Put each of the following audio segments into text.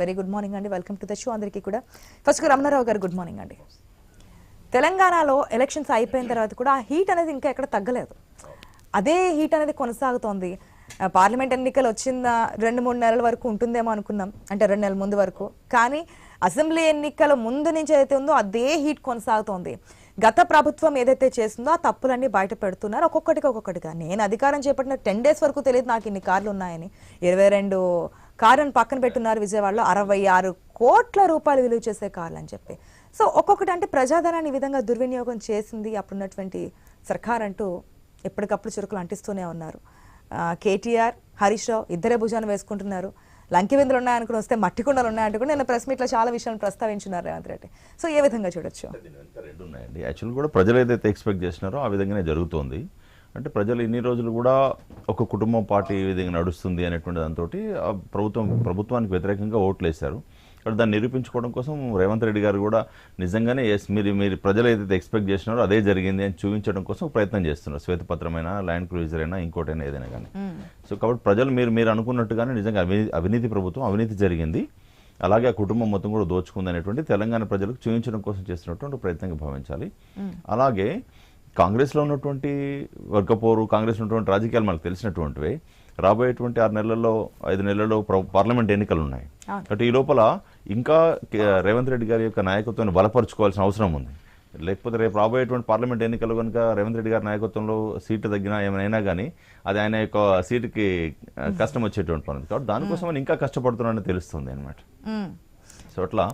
Very good morning అండి. Welcome to the show అందరికీ కూడా. ఫస్ట్ రమణారావు గారు గుడ్ మార్నింగ్ అండి. తెలంగాణలో ఎలక్షన్స్ అయిపోయిన తర్వాత కూడా ఆ హీట్ అనేది ఇంకా ఎక్కడ తగ్గలేదు. అదే హీట్ అనేది కొనసాగుతోంది. పార్లమెంట్ ఎన్నికలు వచ్చిందా రెండు మూడు నెలల వరకు ఉంటుందేమో అనుకున్నాం అంటే రెండు నెలల ముందు వరకు. కానీ అసెంబ్లీ ఎన్నికల ముందు నుంచి ఏదైతే ఉందో అదే హీట్ కొనసాగుతోంది. గత ప్రభుత్వం ఏదైతే చేస్తుందో ఆ తప్పులన్నీ బయట పెడుతున్నారు. ఒక్కొక్కటికి ఒక్కొక్కటిగా. నేను అధికారం చేపట్టిన టెన్ డేస్ వరకు తెలియదు నాకు ఇన్ని కార్లు ఉన్నాయని. ఇరవై రెండు కార్లను పక్కన పెట్టున్నారు విజయవాడలో అరవై ఆరు కోట్ల రూపాయలు విలువ చేసే కార్లు అని చెప్పి. సో ఒక్కొక్కటి అంటే ప్రజాధనాన్ని ఈ విధంగా దుర్వినియోగం చేసింది అప్పుడున్నటువంటి సర్కార్ అంటూ ఎప్పటికప్పుడు చురుకులు అంటిస్తూనే ఉన్నారు. కేటీఆర్ హరీష్ రావు ఇద్దరే భుజాన్ని వేసుకుంటున్నారు. లంకివిందులు ఉన్నాయనుకుని వస్తే మట్టి కుండలు ఉన్నాయంటే కూడా నేను ప్రెస్ మీట్లో చాలా విషయాలు ప్రస్తావించున్నారు రేవంత్ రెడ్డి. సో ఏ విధంగా చూడొచ్చు? రెండు ఉన్నాయండి. యాక్చువల్ కూడా ప్రజలు ఏదైతే ఎక్స్పెక్ట్ చేసినారో ఆ విధంగానే జరుగుతోంది. అంటే ప్రజలు ఇన్ని రోజులు కూడా ఒక కుటుంబం పార్టీ విధంగా నడుస్తుంది అనేటువంటి దాంతో ప్రభుత్వం ప్రభుత్వానికి వ్యతిరేకంగా ఓట్లు వేశారు ఇక్కడ దాన్ని నిరూపించుకోవడం కోసం రేవంత్ రెడ్డి గారు కూడా నిజంగానే ఎస్ మీరు మీరు ప్రజలు ఏదైతే ఎక్స్పెక్ట్ చేసినారో అదే జరిగింది అని చూపించడం కోసం ప్రయత్నం చేస్తున్నారు. శ్వేతపత్రమైనా ల్యాండ్ క్రూజర్ అయినా ఇంకోటైనా ఏదైనా కానీ. సో కాబట్టి ప్రజలు మీరు మీరు అనుకున్నట్టుగానే నిజంగా అవినీతి అవినీతి ప్రభుత్వం అవినీతి జరిగింది. అలాగే ఆ కుటుంబం మొత్తం కూడా దోచుకుంది అనేటువంటి తెలంగాణ ప్రజలకు చూపించడం కోసం చేస్తున్నటువంటి ప్రయత్నంగా భావించాలి. అలాగే కాంగ్రెస్లో ఉన్నటువంటి వర్గపోరు కాంగ్రెస్ ఉన్నటువంటి రాజకీయాలు మనకు తెలిసినటువంటివే. రాబోయేటువంటి ఆరు నెలల్లో ఐదు నెలల్లో ప్ర- పార్లమెంట్ ఎన్నికలు ఉన్నాయి. కాబట్టి ఈ లోపల ఇంకా రేవంత్ రెడ్డి గారి యొక్క నాయకత్వాన్ని బలపరుచుకోవాల్సిన అవసరం ఉంది. లేకపోతే రేపు రాబోయేటువంటి పార్లమెంట్ ఎన్నికలు కనుక రేవంత్ రెడ్డి గారి నాయకత్వంలో సీటు తగ్గినా ఏమైనా కానీ అది ఆయన యొక్క సీటుకి కష్టం వచ్చేటువంటి పని కాబట్టి దానికోసం ఇంకా కష్టపడుతున్నాడని తెలుస్తుంది అనమాట. సో అట్లా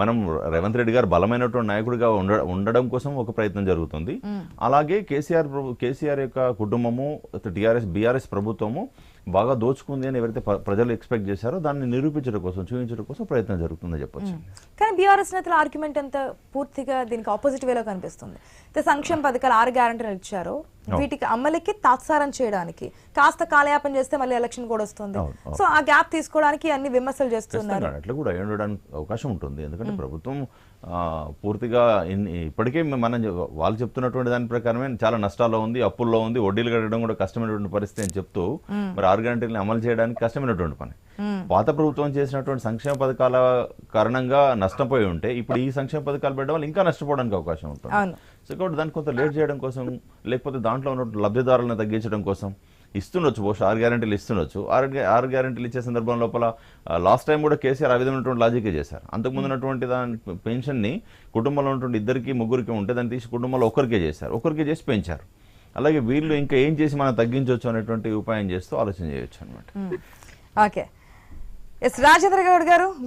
మనం రేవంత్ రెడ్డి గారు బలమైనటువంటి నాయకుడిగా ఉండ ఉండడం కోసం ఒక ప్రయత్నం జరుగుతుంది. అలాగే కేసీఆర్ ప్రభు కేసీఆర్ యొక్క కుటుంబము టీఆర్ఎస్ బీఆర్ఎస్ ప్రభుత్వము బాగా దోచుకుంది అని ఎవరైతే ప్ర- ప్రజలు ఎక్స్పెక్ట్ చేశారో దాన్ని నిరూపించడం కోసం చూపించడం కోసం ప్రయత్నం జరుగుతుందని చెప్పొచ్చు. కానీ బీఆర్ఎస్ నేతల ఆర్గ్యుమెంట్ అంతా పూర్తిగా దీనికి ఆపోజిట్ వేలో కనిపిస్తుంది? సంక్షేమ పథకాలు ఆరు గ్యారంటీలు ఇచ్చారు. వీటికి అమలుకి తాత్సారం చేయడానికి కాస్త కాలయాపన చేస్తే మళ్ళీ ఎలక్షన్ కూడా వస్తుంది. సో ఆ గ్యాప్ తీసుకోవడానికి అన్ని విమర్శలు చేస్తున్నారు. అట్లా కూడా ఉండడానికి అవకాశం ఉంటుంది. ఎందుకంటే ప్రభుత్వం పూర్తిగా ఇప్పటికే మనం వాళ్ళు చెప్తున్నటువంటి దాని ప్రకారమే చాలా నష్టాల్లో ఉంది అప్పుల్లో ఉంది వడ్డీలు కట్టడం కూడా కష్టమైనటువంటి పరిస్థితి అని చెప్తూ మరి ఆరు గంటలని అమలు చేయడానికి కష్టమైనటువంటి పని. పాత ప్రభుత్వం చేసినటువంటి సంక్షేమ పథకాల కారణంగా నష్టపోయి ఉంటే ఇప్పుడు ఈ సంక్షేమ పథకాలు పెట్టడం వల్ల ఇంకా నష్టపోవడానికి అవకాశం ఉంటుంది. సో కాబట్టి దాన్ని కొంత లేట్ చేయడం కోసం లేకపోతే దాంట్లో ఉన్న లబ్ధిదారులను తగ్గించడం కోసం ఇస్తుండొచ్చు. బహుశా ఆరు గ్యారెంటీలు ఇస్తుండొచ్చు. ఆరు ఆరు గ్యారెంటీలు ఇచ్చే సందర్భం లోపల లాస్ట్ టైం కూడా కేసీఆర్ ఆ విధమైనటువంటి లాజికే చేశారు. అంతకుముందు ఉన్నటువంటి దాని పెన్షన్ని కుటుంబంలో ఉన్నటువంటి ఇద్దరికి ముగ్గురికి ఉంటే దాన్ని తీసి కుటుంబంలో ఒకరికే చేశారు. ఒకరికే చేసి పెంచారు. అలాగే వీళ్ళు ఇంకా ఏం చేసి మనం తగ్గించవచ్చు అనేటువంటి ఉపాయం చేస్తూ ఆలోచన చేయొచ్చు అనమాట ఓకే. ఎస్ రాజేంద్ర గౌడ్ గారు